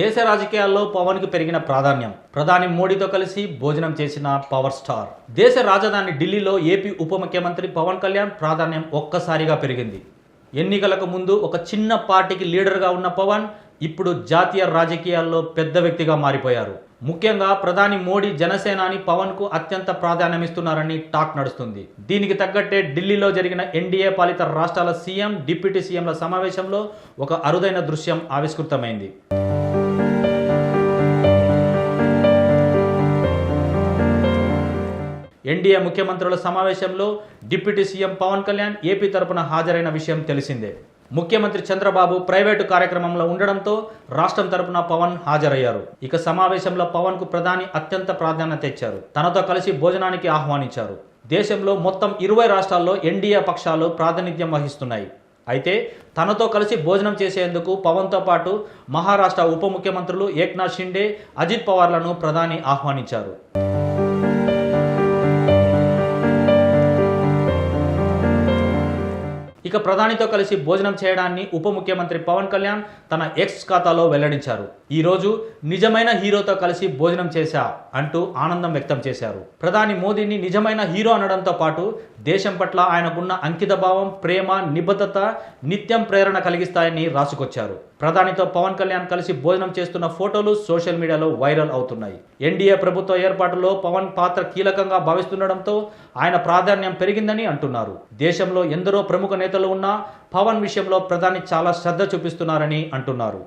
దేశ రాజకీయాల్లో పవన్కు పెరిగిన ప్రాధాన్యం. ప్రధాని మోడీతో కలిసి భోజనం చేసిన పవర్ స్టార్. దేశ రాజధాని ఢిల్లీలో ఏపీ ఉప ముఖ్యమంత్రి పవన్ కళ్యాణ్ ప్రాధాన్యం ఒక్కసారిగా పెరిగింది. ఎన్నికలకు ముందు ఒక చిన్న పార్టీకి లీడర్గా ఉన్న పవన్ ఇప్పుడు జాతీయ రాజకీయాల్లో పెద్ద వ్యక్తిగా మారిపోయారు. ముఖ్యంగా ప్రధాని మోడీ జనసేనాని పవన్కు అత్యంత ప్రాధాన్యమిస్తున్నారని టాక్ నడుస్తుంది. దీనికి తగ్గట్టే ఢిల్లీలో జరిగిన ఎన్డీఏ పాలిత రాష్ట్రాల సీఎం డిప్యూటీ సీఎంల సమావేశంలో ఒక అరుదైన దృశ్యం ఆవిష్కృతమైంది. ఎన్డీఏ ముఖ్యమంత్రుల సమావేశంలో deputy CM Pawan Kalyan AP తరపున హాజరైన విషయం తెలిసిందే. ముఖ్యమంత్రి చంద్రబాబు ప్రైవేటు కార్యక్రమంలో ఉండడంతో రాష్ట్రం తరపున పవన్ హాజరయ్యారు. ఇక సమావేశంలో పవన్కు ప్రధాని అత్యంత ప్రాధాన్యత ఇచ్చారు తనతో కలిసి భోజనానికి ఆహ్వానించారు. దేశంలో మొత్తం ఇరవై రాష్ట్రాల్లో ఎన్డీఏ పక్షాలు ప్రాతినిధ్యం వహిస్తున్నాయి. అయితే తనతో కలిసి భోజనం చేసేందుకు పవన్తో పాటు మహారాష్ట్ర ఉప ముఖ్యమంత్రులు ఏక్నాథ్ షిండే అజిత్ పవార్లను ప్రధాని ఆహ్వానించారు. ఇక ప్రధానితో కలిసి భోజనం చేయడాన్ని ఉప ముఖ్యమంత్రి పవన్ కళ్యాణ్ తన ఎక్స్ ఖాతాలో వెల్లడించారు. ఈరోజు నిజమైన హీరోతో కలిసి భోజనం చేశా అంటూ ఆనందం వ్యక్తం చేశారు. ప్రధాని మోదీని నిజమైన హీరో అనడంతో పాటు దేశం పట్ల ఆయనకున్న అంకితభావం ప్రేమ నిబద్ధత నిత్యం ప్రేరణ కలిగిస్తాయని రాసుకొచ్చారు. ప్రధానితో పవన్ కళ్యాణ్ కలిసి భోజనం చేస్తున్న ఫోటోలు సోషల్ మీడియాలో వైరల్ అవుతున్నాయి. ఎన్డీఏ ప్రభుత్వ ఏర్పాటులో పవన్ పాత్ర కీలకంగా భావిస్తుండడంతో ఆయన ప్రాధాన్యం పెరిగిందని అంటున్నారు. దేశంలో ఎందరో ప్రముఖ నేతలు ఉన్నా పవన్ విషయంలో ప్రధాని చాలా శ్రద్ధ చూపిస్తున్నారని అంటున్నారు.